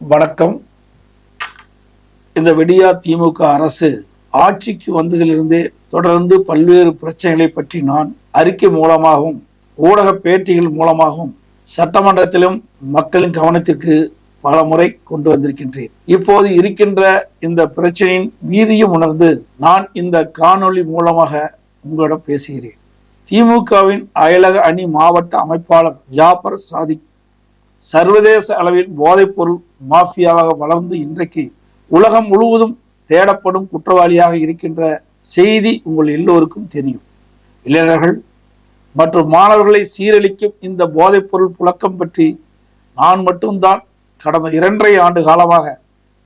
வணக்கம். இந்த விடியா திமுக அரசு ஆட்சிக்கு வந்ததிலிருந்தே தொடர்ந்து பல்வேறு பிரச்சனைகளை பற்றி நான் அறிக்கை மூலமாகவும் ஊடக பேட்டிகள் மூலமாகவும் சட்டமன்றத்திலும் மக்களின் கவனத்திற்கு பல முறை கொண்டு வந்திருக்கின்றேன். இப்போது இருக்கின்ற இந்த பிரச்சனையின் வீரியம் உணர்ந்து நான் இந்த காணொளி மூலமாக உங்களிடம் பேசுகிறேன். திமுகவின் அயலக அணி மாவட்ட அமைப்பாளர் ஜாபர் சாதிக் சர்வதேச அளவில் போதைப்பொருள் மாஃபியாவாக வளர்ந்து இன்றைக்கு உலகம் முழுவதும் தேடப்படும் குற்றவாளியாக இருக்கின்ற செய்தி உங்கள் எல்லோருக்கும் தெரியும். இளைஞர்கள் மற்றும் மாணவர்களை சீரழிக்கும் இந்த போதைப்பொருள் புழக்கம் பற்றி நான் மட்டும்தான் கடந்த இரண்டரை ஆண்டு காலமாக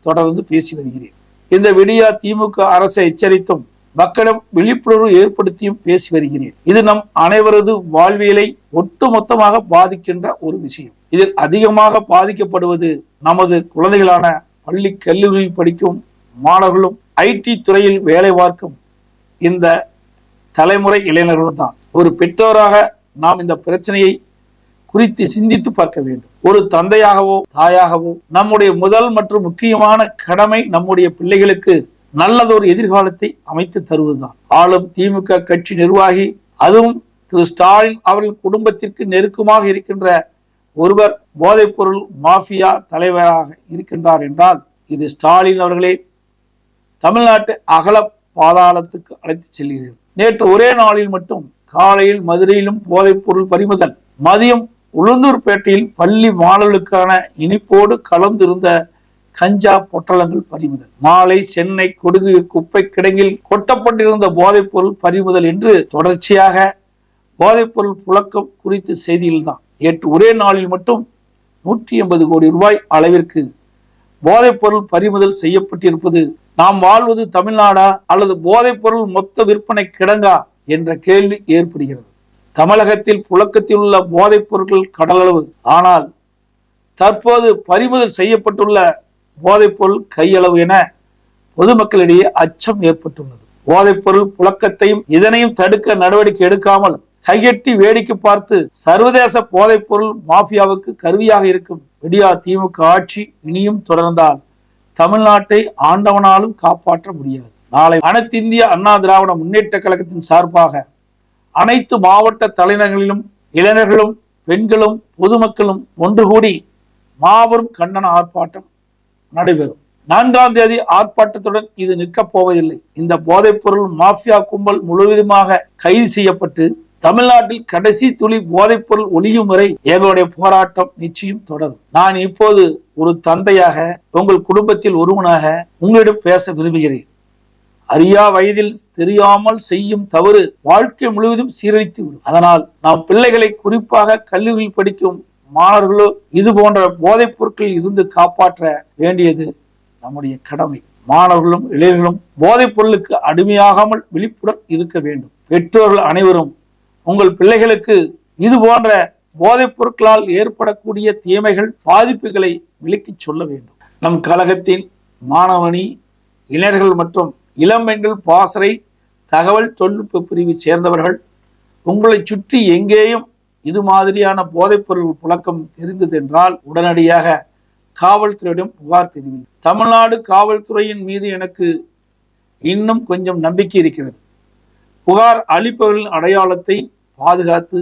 தொடர்ந்து பேசி வருகிறேன். இந்த விடியா திமுக அரசை எச்சரித்தும் மக்களிடம் விழிப்புணர்வு ஏற்படுத்தியும் பேசி வருகிறேன். இது நம் அனைவரது வாழ்வியலை ஒட்டுமொத்தமாக பாதிக்கின்ற ஒரு விஷயம். இதில் அதிகமாக பாதிக்கப்படுவது நமது குழந்தைகளான பள்ளி கல்லூரியில் படிக்கும் மாணவர்களும் ஐடி துறையில் வேலை பார்க்கும் இந்த தலைமுறை இளைஞர்களும் தான். ஒரு பெற்றோராக நாம் இந்த பிரச்சனையை குறித்து சிந்தித்து பார்க்க வேண்டும். ஒரு தந்தையாகவோ தாயாகவோ நம்முடைய முதல் மற்றும் முக்கியமான கடமை நம்முடைய பிள்ளைகளுக்கு நல்லதொரு எதிர்காலத்தை அமைத்து தருவதுதான். ஆளும் திமுக கட்சி நிர்வாகி அதுவும் திரு ஸ்டாலின் அவர்கள் குடும்பத்திற்கு நெருக்கமாக இருக்கின்ற ஒருவர் போதைப்பொருள் மாஃபியா தலைவராக இருக்கின்றார் என்றால் இது ஸ்டாலின் அவர்களே தமிழ்நாட்டு அகல பாதாளத்துக்கு அழைத்து செல்கிறீர்கள். நேற்று ஒரே நாளில் மட்டும் காலையில் மதுரையிலும் போதைப்பொருள் பறிமுதல் மதியம் உளுந்தூர்பேட்டையில் பள்ளி மாணவர்களுக்கான இனிப்போடு கலந்திருந்த கஞ்சா பொட்டலங்கள் பறிமுதல் மாலை சென்னை கொடுகு குப்பை கிடங்கில் கொட்டப்பட்டிருந்த போதைப்பொருள் பறிமுதல் என்று தொடர்ச்சியாக போதைப்பொருள் புழக்கம் குறித்த செய்தியில்தான். நேற்று ஒரே நாளில் மட்டும் நூற்றி எண்பது கோடி ரூபாய் அளவிற்கு போதைப்பொருள் பறிமுதல் செய்யப்பட்டிருப்பது நாம் வாழ்வது தமிழ்நாடா அல்லது போதைப்பொருள் மொத்த விற்பனை கிடங்கா என்ற கேள்வி ஏற்படுகிறது. தமிழகத்தில் புழக்கத்தில் உள்ள போதைப் பொருட்கள் கடலளவு ஆனால் தற்போது பறிமுதல் செய்யப்பட்டுள்ள போதைப்பொருள் கையளவு என பொதுமக்களிடையே அச்சம் ஏற்பட்டுள்ளது. போதைப்பொருள் புழக்கத்தையும் இதனையும் தடுக்க நடவடிக்கை எடுக்காமல் கையெட்டி வேடிக்கை பார்த்து சர்வதேச போதைப்பொருள் மாஃபியாவுக்கு கருவியாக இருக்கும் விடியா திமுக ஆட்சி இனியும் தொடர்ந்தால் தமிழ்நாட்டை ஆண்டவனாலும் காப்பாற்ற முடியாது. நாளை அனைத்து இந்திய அண்ணா திராவிட முன்னேற்ற கழகத்தின் சார்பாக அனைத்து மாவட்ட தலைநகரிலும் இளைஞர்களும் பெண்களும் பொதுமக்களும் ஒன்று கூடி மாபெரும் கண்டன ஆர்ப்பாட்டம் நடைபெறும். நான்காம் தேதி ஆர்ப்பாட்டத்துடன் இது நிற்கப் போவதில்லை. இந்த போதைப்பொருள் மாஃபியா கும்பல் முழுவதுமாக கைது செய்யப்பட்டு தமிழ்நாட்டில் கடைசி துளி போதைப்பொருள் ஒழியும் வரை எங்களுடைய போராட்டம் நிச்சயம் தொடரும். நான் இப்போது ஒரு தந்தையாக உங்கள் குடும்பத்தில் ஒருவனாக உங்களிடம் பேச விரும்புகிறேன். அறியா வயதில் தெரியாமல் செய்யும் தவறு வாழ்க்கை முழுவதும் சீரழித்து விடும் அதனால் நாம் பிள்ளைகளை குறிப்பாக கல்லூரியில் படிக்கும் மாணவர்களோ இது போன்ற போதைப் பொருட்களில் இருந்து காப்பாற்ற வேண்டியது நம்முடைய கடமை. மாணவர்களும் இளைஞர்களும் போதைப் பொருளுக்கு அடிமையாகாமல் விழிப்புடன் இருக்க வேண்டும். பெற்றோர்கள் அனைவரும் உங்கள் பிள்ளைகளுக்கு இது போன்ற போதைப் பொருட்களால் ஏற்படக்கூடிய தீமைகள் பாதிப்புகளை விளக்கிச் சொல்ல வேண்டும். நம் கழகத்தின் மாணவனி இளைஞர்கள் மற்றும் இளம்பெண்கள் பாசறை தகவல் தொழில்நுட்ப பிரிவை சேர்ந்தவர்கள் உங்களை சுற்றி எங்கேயும் இது மாதிரியான போதைப்பொருள் புழக்கம் தெரிந்ததென்றால் உடனடியாக காவல்துறையிடம் புகார் தெரிவி தமிழ்நாடு காவல்துறையின் மீது எனக்கு இன்னும் கொஞ்சம் நம்பிக்கை இருக்கிறது. புகார் அளிப்பவர்களின் அடையாளத்தை பாதுகாத்து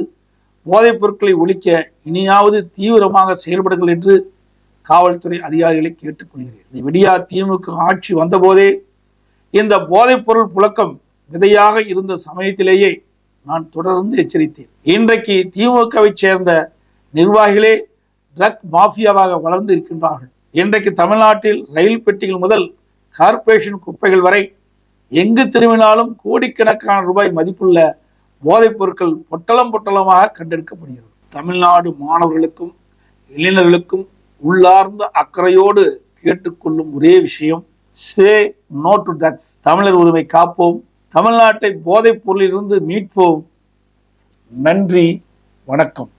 போதைப் பொருட்களை ஒழிக்க இனியாவது தீவிரமாக செயல்படுங்கள் என்று காவல்துறை அதிகாரிகளை கேட்டுக்கொள்கிறேன். இந்த விடியா திமுக ஆட்சி வந்தபோதே இந்த போதைப் பொருள் புழக்கம் விதையாக இருந்த சமயத்திலேயே நான் தொடர்ந்து எச்சரித்தேன். இன்றைக்கு திமுகவை சேர்ந்த நிர்வாகிகளே ட்ரக் மாஃபியாவாக வளர்ந்து இருக்கின்றார்கள். இன்றைக்கு தமிழ்நாட்டில் ரயில் பெட்டிகள் முதல் கார்ப்பரேஷன் குப்பைகள் வரை எங்கு திரும்பினாலும் கோடிக்கணக்கான ரூபாய் மதிப்புள்ள போதைப் பொருட்கள் பொட்டலம் பொட்டலமாக கண்டெடுக்கப்படுகிறது. தமிழ்நாடு மாணவர்களுக்கும் இளைஞர்களுக்கும் உள்ளார்ந்த அக்கறையோடு கேட்டுக்கொள்ளும் ஒரே விஷயம் சே நோ டு ட்ரக்ஸ் தமிழர் உரிமை காப்போம் தமிழ்நாட்டை போதைப் பொருளிலிருந்து மீட்போம். நன்றி வணக்கம்.